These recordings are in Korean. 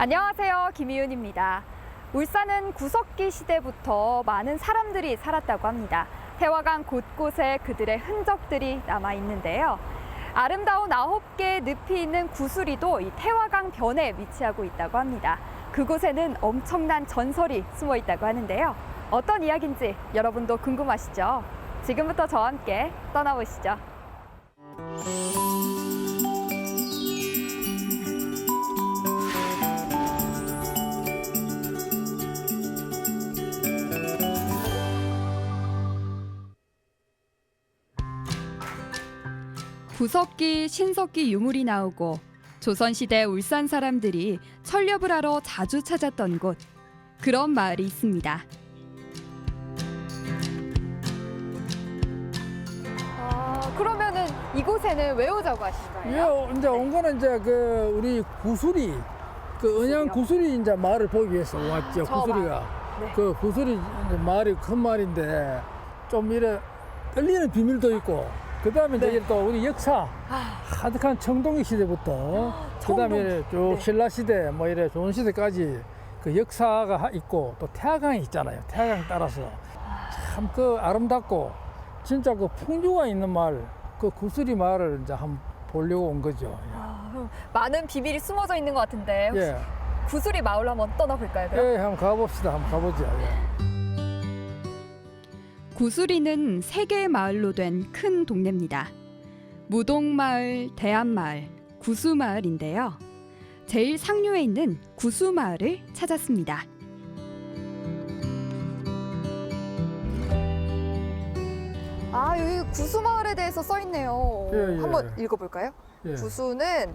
안녕하세요. 김희윤입니다. 울산은 구석기 시대부터 많은 사람들이 살았다고 합니다. 태화강 곳곳에 그들의 흔적들이 남아 있는데요. 아름다운 아홉 개의 늪이 있는 구수리도 이 태화강 변에 위치하고 있다고 합니다. 그곳에는 엄청난 전설이 숨어 있다고 하는데요. 어떤 이야기인지 여러분도 궁금하시죠? 지금부터 저와 함께 떠나보시죠. 구석기, 신석기 유물이 나오고 조선시대 울산 사람들이 철렵을 하러 자주 찾았던 곳 그런 마을이 있습니다. 아, 그러면은 이곳에는 왜 오자고 하신 예, 이제 온 거는 이제 그 우리 구수리 그 은양 구수리 이제 마을을 보기 위해서 왔죠. 저 구수리가 네. 그 이제 마을이 큰 마을인데 좀 이래 떨리는 비밀도 있고 그 다음에 네. 이제 또 우리 역사 아, 가득한 청동기 시대부터 그 다음에 쭉 네. 신라 시대 뭐 이래 조선 시대까지 그 역사가 하- 있고 또 태화강이 있잖아요. 태화강 따라서 참 그 아름답고 진짜 그 풍류가 있는 마을 그 구수리 마을을 이제 한번 보려고 온 거죠. 아, 많은 비밀이 숨어져 있는 것 같은데 혹시 예. 구수리 마을로 한번 떠나볼까요? 그럼? 예, 한번 가봅시다. 한번 가보죠. 예. 구수리는 세 개의 마을로 된 큰 동네입니다. 무동마을, 대안마을, 구수마을인데요. 제일 상류에 있는 구수마을을 찾았습니다. 아 여기 구수마을에 대해서 써 있네요. 예, 예. 한번 읽어볼까요? 예. 구수는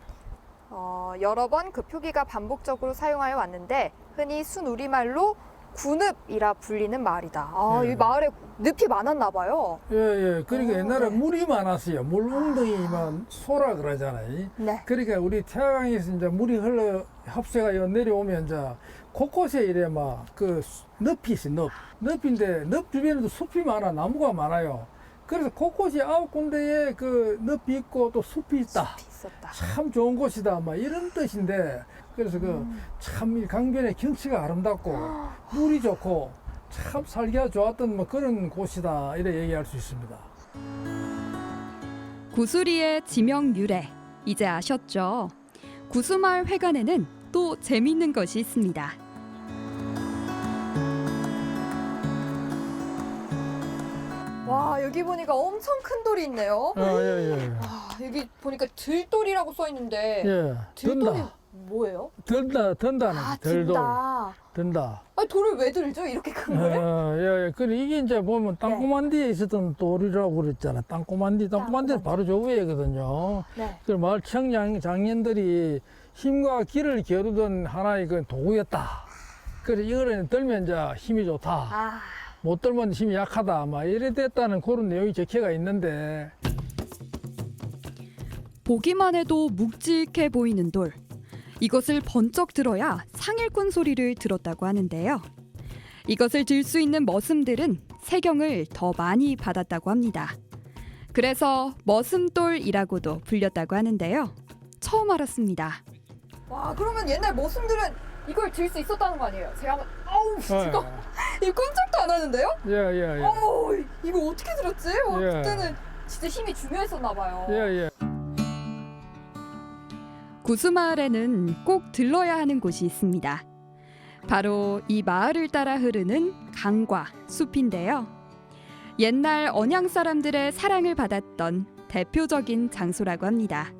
어, 여러 번 그 표기가 반복적으로 사용하여 왔는데 흔히 순 우리말로 구늪이라 불리는 마을이다. 아, 예. 이 마을에 늪이 많았나 봐요. 예, 예. 그러니까 오, 옛날에 네. 물이 많았어요. 물 웅덩이만 소라 그러잖아요. 네. 그러니까 우리 태화강에서 이제 물이 흘러 합세가 여 내려오면 이제 곳곳에 이래 막 그 늪이 있어, 늪. 늪인데 늪 주변에도 숲이 많아, 나무가 많아요. 그래서 곳곳이 아홉 군데에 그 늪이 있고 또 숲이 있다. 숲이 있었다. 참 좋은 곳이다. 막 이런 뜻인데 그래서 그참 이 강변의 경치가 아름답고 물이 좋고 참 살기가 좋았던 뭐 그런 곳이다 이래 얘기할 수 있습니다. 구수리의 지명 유래 이제 아셨죠? 구수마을 회관에는 또 재미있는 것이 있습니다. 와 여기 보니까 엄청 큰 돌이 있네요. 아, 예, 예. 아, 여기 보니까 들돌이라고 써 있는데 예. 들돌이 든다. 뭐예요? 든다, 든다는 아 들도. 든다. 든다. 아 돌을 왜 들죠? 이렇게 큰 거를? 어, 예, 예. 그래 이게 이제 보면 땅꼬만 뒤에 있었던 돌이라고 그랬잖아. 땅꼬만 뒤, 땅꼬만 뒤는 바로 저 위에거든요. 네. 그 마을 청장 장년들이 힘과 기를 겨루던 하나의 그 도구였다. 그래서 이거를 들면 이제 힘이 좋다. 아 못 들면 힘이 약하다. 막 이래 됐다는 그런 내용이 적혀가 있는데 보기만 해도 묵직해 보이는 돌. 이것을 번쩍 들어야 상일꾼 소리를 들었다고 하는데요. 이것을 들 수 있는 머슴들은 세경을 더 많이 받았다고 합니다. 그래서 머슴돌이라고도 불렸다고 하는데요. 처음 알았습니다. 와, 그러면 옛날 머슴들은 이걸 들 수 있었다는 거 아니에요? 제가 한번 아우, 이거 이 꼼짝도 안 하는데요? 예, 예, 예. 어우, 이거 어떻게 들었지? 와, 예. 그때는 진짜 힘이 중요했었나 봐요. 예, 예. 구수마을에는 꼭 들러야 하는 곳이 있습니다. 바로 이 마을을 따라 흐르는 강과 숲인데요. 옛날 언양 사람들의 사랑을 받았던 대표적인 장소라고 합니다.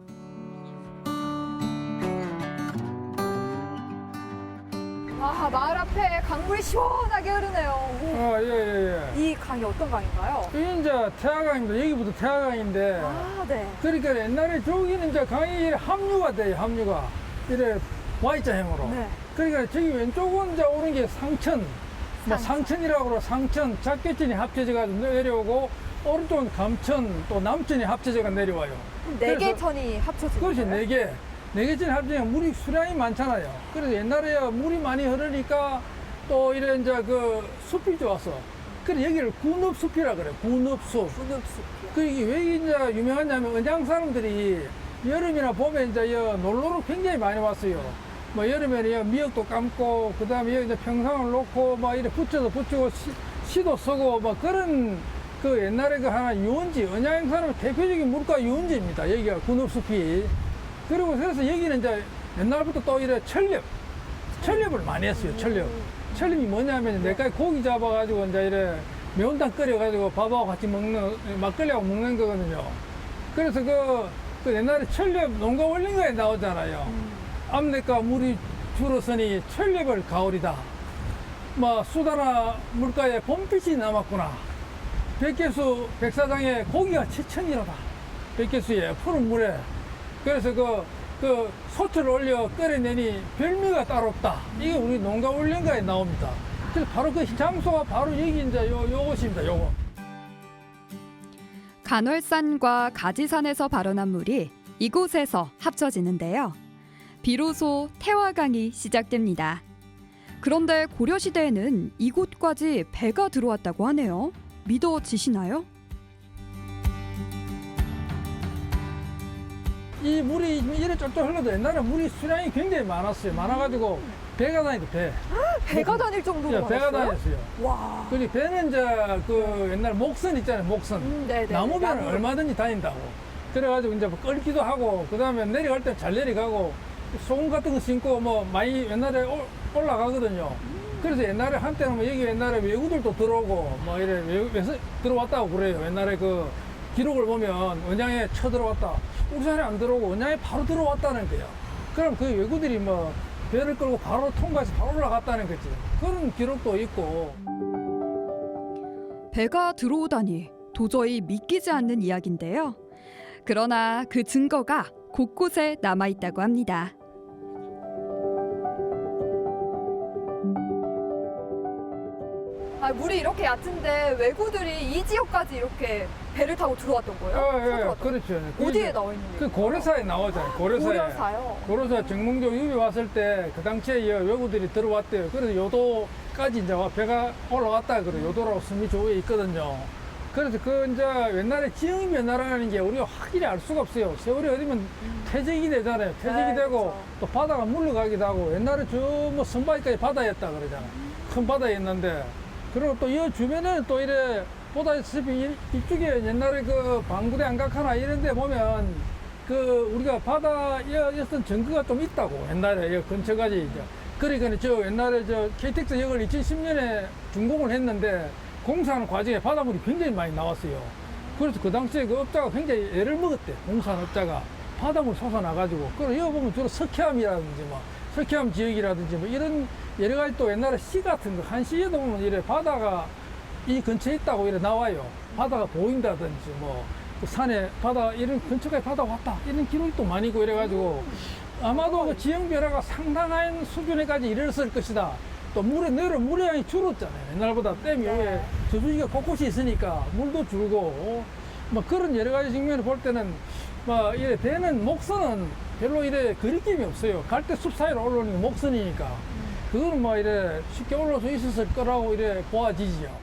강물이 시원하게 흐르네요. 아, 예, 예, 예. 이 강이 어떤 강인가요? 이게 이제 태화강입니다. 여기부터 태화강인데. 아, 네. 그러니까 옛날에 저기는 이제 강이 합류가 돼요, 합류가. 이래 Y자형으로. 네. 그러니까 저기 왼쪽은 이제 오는 게 상천. 뭐 상천. 상천이라고 그러 상천, 작게천이 합쳐져가지고 내려오고, 오른쪽은 감천, 또 남천이 합쳐져가 내려와요. 네 개 천이 합쳐진 그렇지, 거예요? 네 개. 네 개천이 합쳐지면 물이 수량이 많잖아요. 그래서 옛날에 물이 많이 흐르니까 또 이래 이제 그 숲이 좋았어. 그래 여기를 군읍숲이라 그래, 군읍숲. 분읍숲이요. 그 이게 왜 이제 유명하냐면 은양 사람들이 여름이나 봄에 이제 여 놀러를 굉장히 많이 왔어요. 뭐 여름에는 여 미역도 감고 그 다음에 여기 이제 평상을 놓고 막 이래 붙여서 붙이고 시, 시도 쓰고 막 그런 그 옛날에 그 하나 유원지 언양행 사람의 대표적인 물가 유원지입니다. 여기가 군읍숲이 그리고 그래서 여기는 이제 옛날부터 또 이래 철렵 철렵을 많이 했어요. 철렵 철렵이 뭐냐면 내가 고기 잡아가지고 이제 이래 매운탕 끓여가지고 밥하고 같이 먹는 막걸리하고 먹는 거거든요. 그래서 그, 그 옛날에 철렵 농가 원린가에 나오잖아요. 암내가 물이 줄었으니 철렵을 가오리다. 뭐 수다나 물가에 봄빛이 남았구나. 백개수 백사장에 고기가七천이로다. 백개수에 푸른 물에. 그래서 그, 그 소철을 올려 끓여내니 별미가 따로 없다. 이게 우리 농가 원린가에 나옵니다. 그래서 바로 그 장소가 바로 여기 이제 요, 요것입니다. 요거. 간월산과 가지산에서 발원한 물이 이곳에서 합쳐지는데요. 비로소 태화강이 시작됩니다. 그런데 고려시대에는 이곳까지 배가 들어왔다고 하네요. 믿어지시나요? 이 물이 이래 쫄쫄 흘러도 옛날에 물이 수량이 굉장히 많았어요. 많아가지고 배가 다니도 배. 배가 다닐 정도로 예, 배가 많았어요? 다녔어요. 와. 그리고 배는 이제 그 옛날 목선 있잖아요. 목선. 음, 네네. 나무 배는 나무. 얼마든지 다닌다고. 그래가지고 이제 뭐 끌기도 하고, 그 다음에 내려갈 때 잘 내려가고, 소금 같은 거 신고 뭐 많이 옛날에 올- 올라가거든요. 그래서 옛날에 한때는 뭐 여기 옛날에 외구들도 들어오고, 뭐 이래 외에서 들어왔다고 그래요. 옛날에 그 기록을 보면 언양에 쳐들어왔다. 우리 산에 안 들어오고 언양에 바로 들어왔다는 거예요. 그럼 그 외구들이 뭐 배를 끌고 바로 통과해서 바로 올라갔다는 거지. 그런 기록도 있고. 배가 들어오다니 도저히 믿기지 않는 이야기인데요. 그러나 그 증거가 곳곳에 남아 있다고 합니다. 아, 물이 이렇게 얕은데 외구들이 이 지역까지 이렇게 배를 타고 들어왔던 거예요? 예, 예, 서들어왔던 그렇죠. 그 어디에 나와 있는 그 거예요? 고려사에 나오잖아요. 고려사에. 고려사요. 고려사 정몽조 유비 왔을 때 그 당시에 이 외구들이 들어왔대요. 그래서 요도까지 이제 와 배가 올라왔다 그래. 요도라고 숨이 조에 있거든요. 그래서 그 이제 옛날에 지형이 변화라는 게 우리가 확실히 알 수가 없어요. 세월이 흐르면 퇴적이 되잖아요. 퇴적이 네, 되고 그렇죠. 또 바다가 물러가기도 하고 옛날에 저 뭐 선바위까지 바다였다 그러잖아요. 큰 바다였는데 그리고 또 이 주변에는 또 이래 보다시피 이- 이쪽에 옛날에 그 방구대 안각하나 이런 데 보면 그 우리가 바다였던 증거가 좀 있다고 옛날에 이 근처까지 이제 그러니까 저 옛날에 저 KTX 역을 2010년에 준공을 했는데 공사하는 과정에 바닷물이 굉장히 많이 나왔어요. 그래서 그 당시에 그 업자가 굉장히 애를 먹었대. 공사하는 업자가 바닷물 솟아나가지고. 그리고 여기 보면 주로 석회암이라든지 뭐 석회암 지역이라든지 뭐 이런 여러 가지 또 옛날에 시 같은 거, 한 시에도 보면 이래 바다가 이 근처에 있다고 이래 나와요. 바다가 보인다든지 뭐, 그 산에 바다, 이런 근처까지 바다 왔다. 이런 기록이 또 많이 있고 이래가지고 아마도 그 지형 변화가 상당한 수준에까지 이르렀을 것이다. 또 물에 내려 물의 양이 줄었잖아요. 옛날보다 댐 네. 위에 저수지가 곳곳이 있으니까 물도 줄고 뭐 그런 여러 가지 측면을 볼 때는 뭐 이래 배는 목선은 별로 이래 그리낌이 없어요. 갈 때 숲 사이로 올라오는 게 목선이니까 그거는 뭐 이래 쉽게 올라올 수 있었을 거라고 이래 보아지지요.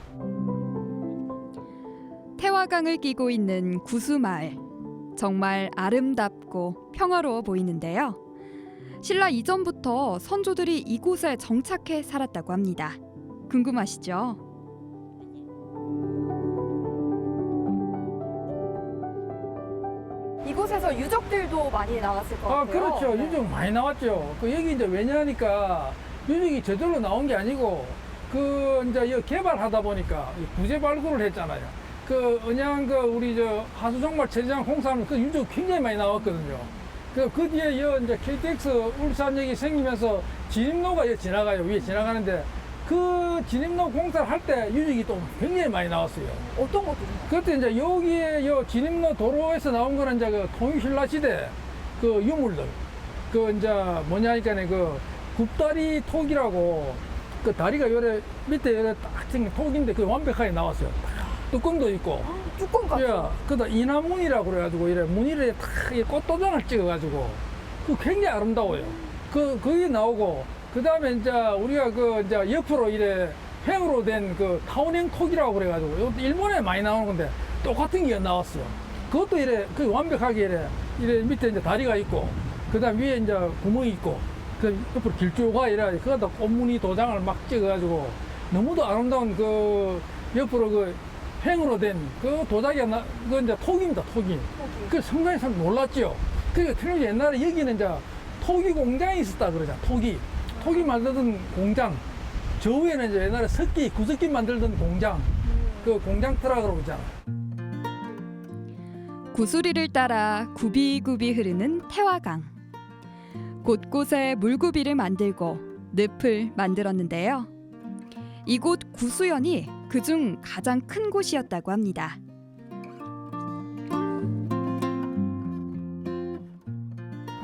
태화강을 끼고 있는 구수마을. 정말 아름답고 평화로워 보이는데요. 신라 이전부터 선조들이 이곳에 정착해 살았다고 합니다. 궁금하시죠? 이곳에서 유적들도 많이 나왔을 것 아, 같아요. 그렇죠. 네. 유적 많이 나왔죠. 그 여기 이제 왜냐하니까 유적이 저절로 나온 게 아니고 그 이제 여 개발하다 보니까 이 부재 발굴을 했잖아요. 그 언양 그 우리 저 하수종말 체리장 공사하면 그 유적 굉장히 많이 나왔거든요. 그, 그 뒤에 여 이제 KTX 울산역이 생기면서 진입로가 여 지나가요. 위에 지나가는데 그 진입로 공사를 할 때 유적이 또 굉장히 많이 나왔어요. 어떤 것들이? 그때 이제 여기에 요 진입로 도로에서 나온 거는 이제 그 통일신라 시대 그 유물들 그 이제 뭐냐니까는 그 굽다리 톡이라고 그 다리가 요래 밑에 요래 딱 생긴 톡인데 그 완벽하게 나왔어요. 뚜껑도 있고. 뚜껑까지. 예, 그다 이나문이라고 그래가지고 이래 무늬를 탁 이렇게 꽃도장을 찍어가지고 그 굉장히 아름다워요. 그 그게 나오고 그 다음에 이제 우리가 그 이제 옆으로 이래 횡으로 된 그 타운행 톡이라고 그래가지고 이것도 일본에 많이 나오는 건데 똑같은 게 나왔어요. 그것도 이래 그 완벽하게 이래 이래 밑에 이제 다리가 있고 그다음 위에 이제 구멍이 있고 그 옆으로 길쭉가 이래 그거다 꽃무늬 도장을 막 찍어가지고 너무도 아름다운 그 옆으로 그 팽으로 된 그 도자기가 나, 그 이제 톡입니다 톡이. 그 순간에 참 놀랐죠 그러니까 틀림없이 옛날에 여기는 이제 토기 공장이 있었다 그러잖아 토기 토기 만들던 공장. 저 위에는 이제 옛날에 석기 구석기 만들던 공장. 그 공장 트럭으로 있잖아. 구수리를 따라 굽이굽이 흐르는 태화강. 곳곳에 물구비를 만들고 늪을 만들었는데요. 이곳 구수연이 그중 가장 큰 곳이었다고 합니다.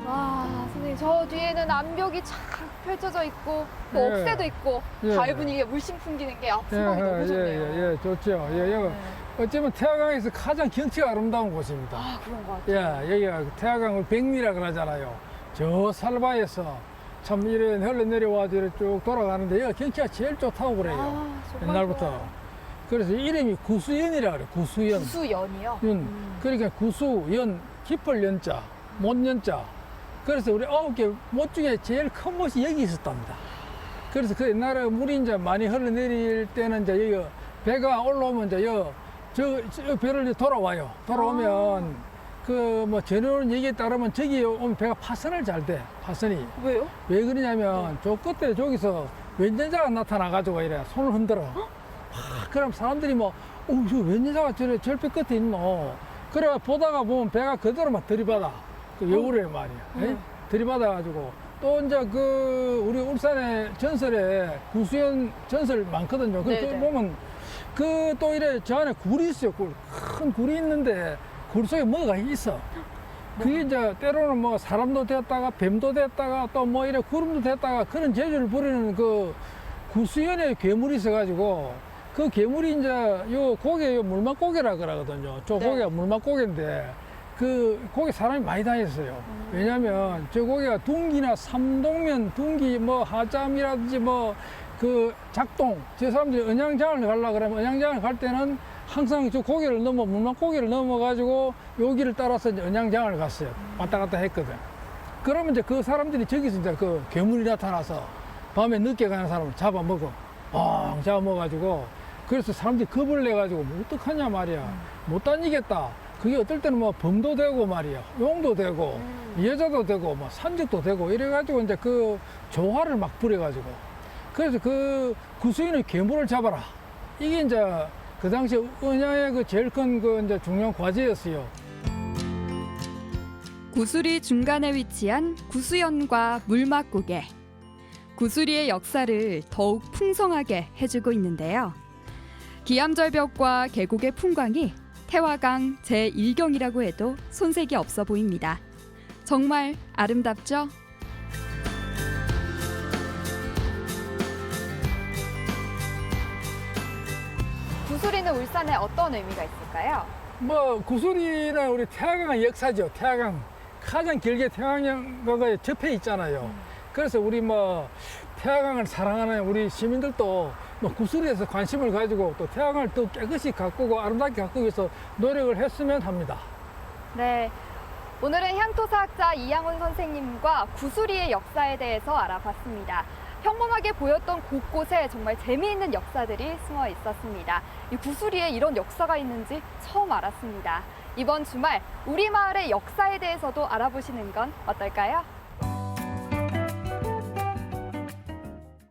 와 선생님 저 뒤에는 암벽이 쫙 펼쳐져 있고 또 예. 억새도 있고 예. 가을 분위기에 물씬 풍기는 게 예, 앞수강이 너무 좋네요. 예, 예, 예, 좋죠. 예, 여기 네. 어쩌면 태화강에서 가장 경치가 아름다운 곳입니다. 아 그런 것 같아요. 예, 여기가 태화강을 백리라 그러잖아요. 저 살바에서 참 이래 흘러내려와서 이래 쭉 돌아가는데 여기 경치가 제일 좋다고 그래요. 아, 옛날부터. 그래서 이름이 구수연이라 그래요. 구수연. 구수연이요. 연. 음. 그러니까 구수연, 깊을 연자, 못 연자. 그래서 우리 아홉 개 못 중에 제일 큰 못이 여기 있었답니다. 그래서 그 옛날에 물이 이제 많이 흘러내릴 때는 이제 여기 배가 올라오면 이제 여, 저, 저 배를 이제 돌아와요. 돌아오면 그 뭐 전해오는 얘기에 따르면 저기 오면 배가 파선을 잘 돼. 파선이. 왜요? 왜 그러냐면 저 끝에 저기서 왼전자가 나타나가지고 이래 손을 흔들어. 아, 그럼 사람들이 뭐, 어, 저 왼전자가 저래 절벽 끝에 있노. 그래 보다가 보면 배가 그대로 막 들이받아. 그 여우래 말이야. 에이? 음. 들이받아가지고 또 이제 그 우리 울산의 전설에 구수연 전설 많거든요. 그 네네. 보면 그 또 이래 저 안에 굴이 있어요. 굴. 큰 굴이 있는데 굴 속에 뭐가 있어. 그게 이제 때로는 뭐 사람도 됐다가 뱀도 됐다가 또 뭐 이래 구름도 됐다가 그런 재주를 부리는 그 구수연의 괴물이 있어가지고 그 괴물이 이제 요 고개 요 물맛고개라 그러거든요. 저 네. 고개가 물맛고개인데 그 고개 사람이 많이 다녔어요. 왜냐면 저 고개가 둥기나 삼동면 둥기 뭐 하짬이라든지 뭐 그 작동 저 사람들이 은양장을 가려 그러면 은양장을 갈 때는 항상 저 고개를 넘어 물맛고개를 넘어 가지고 여기를 따라서 이제 은양장을 갔어요. 왔다 갔다 했거든. 그러면 이제 그 사람들이 저기서 이제 그 괴물이 나타나서 밤에 늦게 가는 사람을 잡아먹어. 엉 잡아먹어 가지고 그래서 사람들이 겁을 내 가지고 뭐 어떡하냐 말이야. 못 다니겠다. 그게 어떨 때는 뭐 범도 되고 말이야. 용도 되고 여자도 되고 뭐 산적도 되고 이래 가지고 이제 그 조화를 막 부려 가지고 그래서 그 구수인의 괴물을 잡아라. 이게 이제 그 당시 은야의 그 제일 큰 그 이제 중요한 과제였어요. 구수리 중간에 위치한 구수연과 물막고개. 구수리의 역사를 더욱 풍성하게 해주고 있는데요. 기암절벽과 계곡의 풍광이 태화강 제1경이라고 해도 손색이 없어 보입니다. 정말 아름답죠? 구수리는 울산에 어떤 의미가 있을까요? 뭐 구슬이나 우리 태화강의 역사죠. 태화강 가장 길게 태화강과 접해 있잖아요. 그래서 우리 뭐 태화강을 사랑하는 우리 시민들도 뭐 구슬에 대해서 관심을 가지고 또 태화강을 더 깨끗이 가꾸고 아름답게 가꾸기 위해서 노력을 했으면 합니다. 네. 오늘은 향토사학자 이양훈 선생님과 구수리의 역사에 대해서 알아봤습니다. 평범하게 보였던 곳곳에 정말 재미있는 역사들이 숨어 있었습니다. 이 구수리에 이런 역사가 있는지 처음 알았습니다. 이번 주말 우리 마을의 역사에 대해서도 알아보시는 건 어떨까요?